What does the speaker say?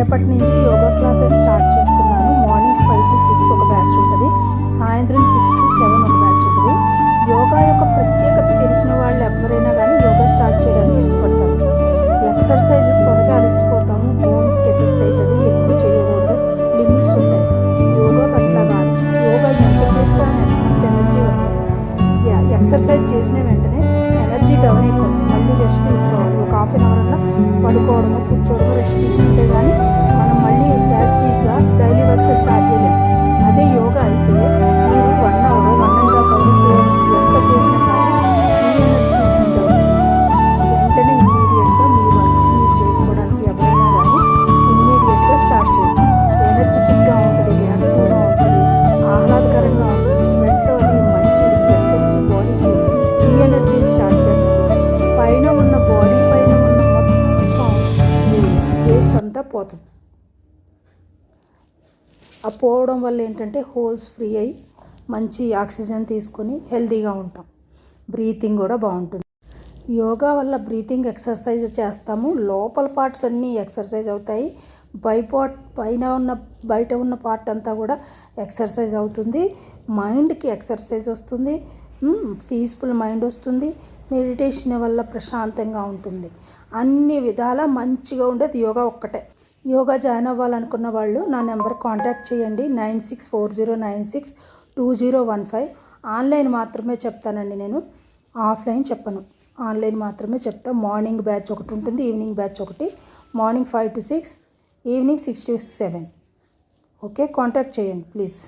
రేపటి నుంచి yoga classes start చేస్తున్నాను మార్నింగ్ ఫైవ్ టు సిక్స్ ఒక బ్యాచ్ ఉంటుంది. సాయంత్రం సిక్స్ టు సెవెన్ ఒక బ్యాచ్ ఉంటుంది. యోగా యొక్క ప్రత్యేకత తెలిసిన వాళ్ళు ఎవరైనా కానీ యోగా స్టార్ట్ చేయడానికి ఇష్టపడతారు. ఎక్సర్సైజ్ త్వరగా అలసిపోతాము. బోన్స్కి ఎఫెక్ట్ అవుతుంది ఎక్కువ చేయకూడదు. లిమిట్స్ ఉంటాయి. యోగా అట్లా కాదు యోగా ఎంత చేస్తే అంత ఎనర్జీ వస్తుంది. ఎక్సర్సైజ్ చేసిన వెంటనే ఎనర్జీ డౌన్ అయిపోతుంది. మళ్ళీ రెస్ట్ తీసుకోవాలి. ఒక హాఫ్ అన్ అవర్ పడుకోవడము కూర్చోవడము రెస్ట్ తీసుకుంటే కానీ అంతా పోతుంది ఆ పోవడం వల్ల ఏంటంటే హోల్స్ ఫ్రీ అయ్యి మంచి ఆక్సిజన్ తీసుకొని హెల్తీగా ఉంటాం. బ్రీతింగ్ కూడా బాగుంటుంది. యోగా వల్ల బ్రీతింగ్ ఎక్సర్సైజ్ చేస్తాము. లోపల పార్ట్స్ అన్నీ ఎక్సర్సైజ్ అవుతాయి. బైపాట్ పైన ఉన్న బయట ఉన్న పార్ట్ అంతా కూడా ఎక్సర్సైజ్ అవుతుంది. మైండ్కి ఎక్సర్సైజ్ వస్తుంది. పీస్ఫుల్ మైండ్ వస్తుంది. మెడిటేషన్ వల్ల ప్రశాంతంగా ఉంటుంది. అన్ని విధాల మంచిగా ఉండేది యోగా ఒక్కటే. యోగా జాయిన్ అవ్వాలనుకున్న వాళ్ళు నా నెంబర్ కాంటాక్ట్ చేయండి. Nine six four zero nine six two zero one five. Online మాత్రమే చెప్తానండి నేను. ఆఫ్లైన్ చెప్పను. ఆన్లైన్ మాత్రమే చెప్తా. మార్నింగ్ బ్యాచ్ ఒకటి ఉంటుంది ఈవినింగ్ బ్యాచ్ ఒకటి. Morning five to six evening six to seven. Okay contact చేయండి ప్లీజ్.